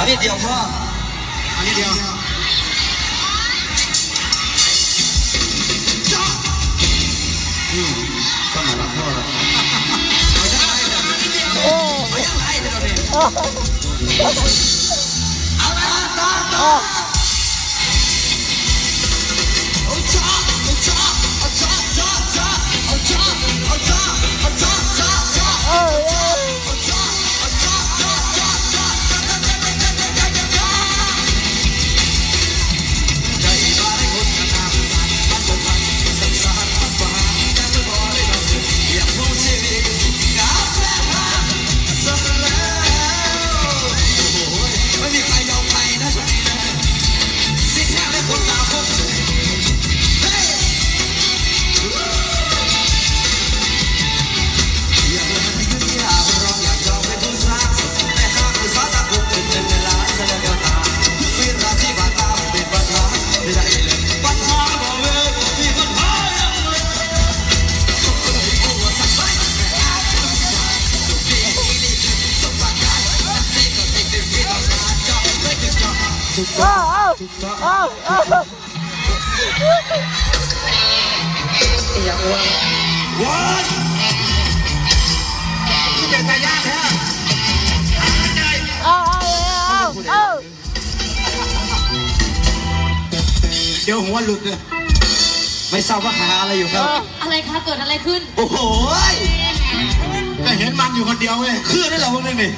阿运来祝阿好运来好运来了？喜和好来我们 เดี๋ยวหัวหลุดเลยไม่ทราบว่าหาอะไรอยู่ครับ อะไรคะเกิดอะไรขึ้น โอ้โหยก็เห็นมันอยู่คนเดียวเลยยคือได้เหรอพวกนี้นี่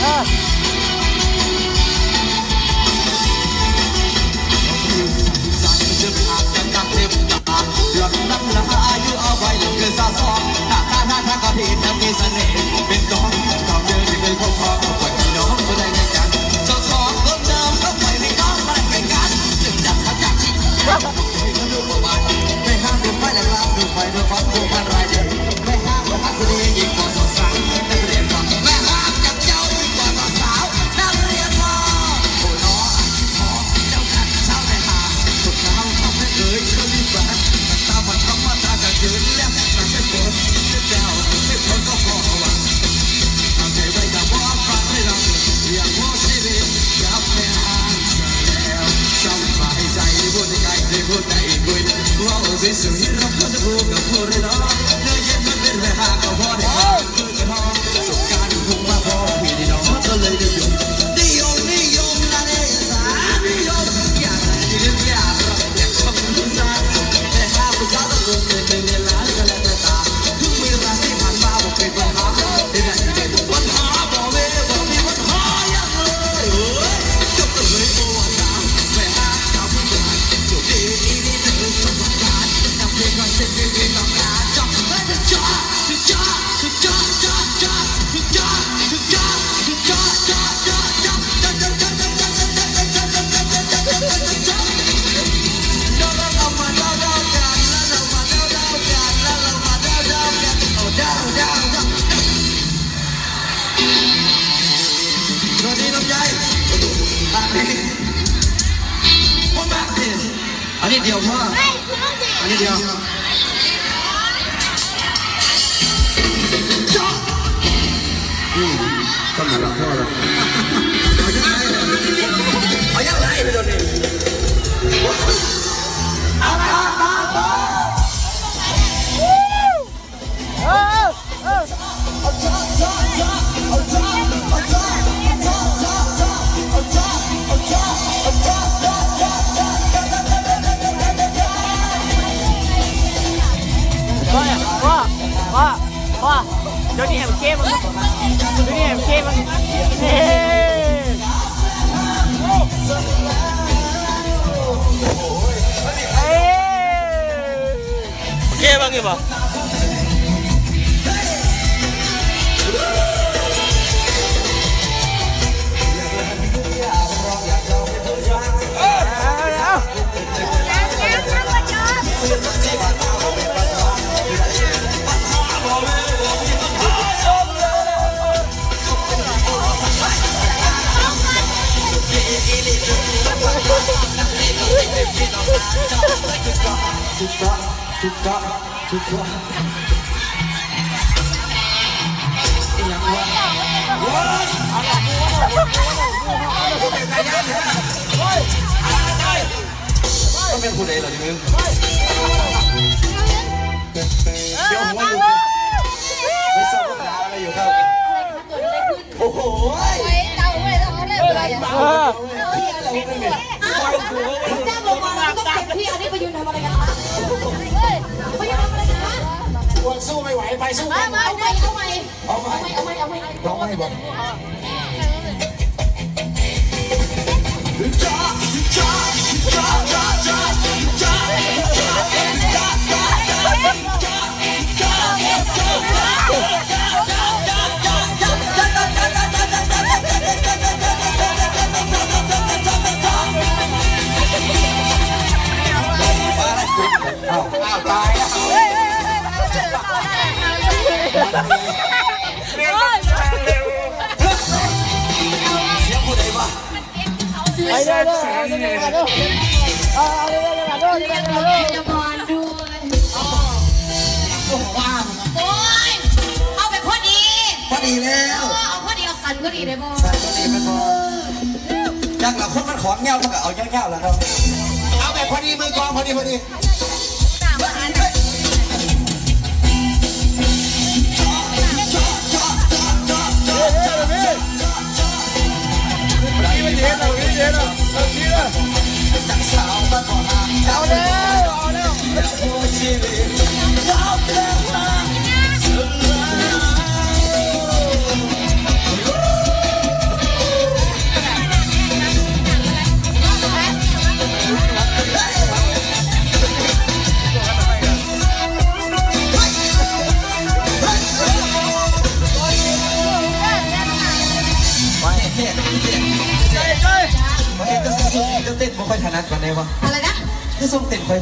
เ la I'm gonna put it on. 安静点，好吗？安静。Johnny M. Cable. Johnny M. Cable. Hey. Hey. Okay, bang, bang. อย่าวอะไรกูนี่ยกูเป็นนายเนี่ยเฮ้ยอะไรต้เป็นคุณเองเหรอเนเดียวหัยอยู่ครับโอ้โห้ยเต่าไม่ต้เลยเจ้าบอกว่าต้เป็นพี่อันนี้ไปยืนทำอะไรกัน กลัวสู้ไม่ไหวไปสู้มามาเอาใหม่เอาใหม่เอาไปเอาใหม่เอาใหม่เอาใหม่ร้องไม่บอกอ้า นก็ดีเลยพ่ใส่พอดีเป็นพอจากหลักคนมันของเงี้ยวมันก็เอาเงี้ยวๆแล้วครับเอาแบบพอดีมือกองพอดีพอดีจากสาวตะกอนหาเอาแล้วเอาแล้ว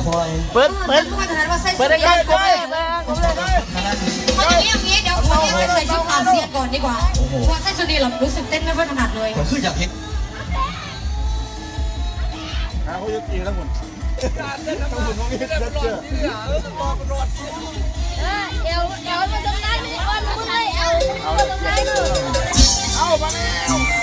ค่อยเปิดเปิดทุกคนถนัดว่าใส่เปิชุดดได้เดีก่ยอนวผมเลยผมเลยผมเลยๆถนัดเอาอย่างนี้อย่างนี้เดี๋ยววันนี้ไปใส่ชุดอาเซียนก่อนดีกว่าเพราะใส่ชุดนี้เรารู้สึกเต้นไม่ค่อยถนัดเลยผมคืออยากเห็นเอวเอวมาตรงนั้นก่อนมึงเลยเอวมาตรงนั้นเอามาแล้ว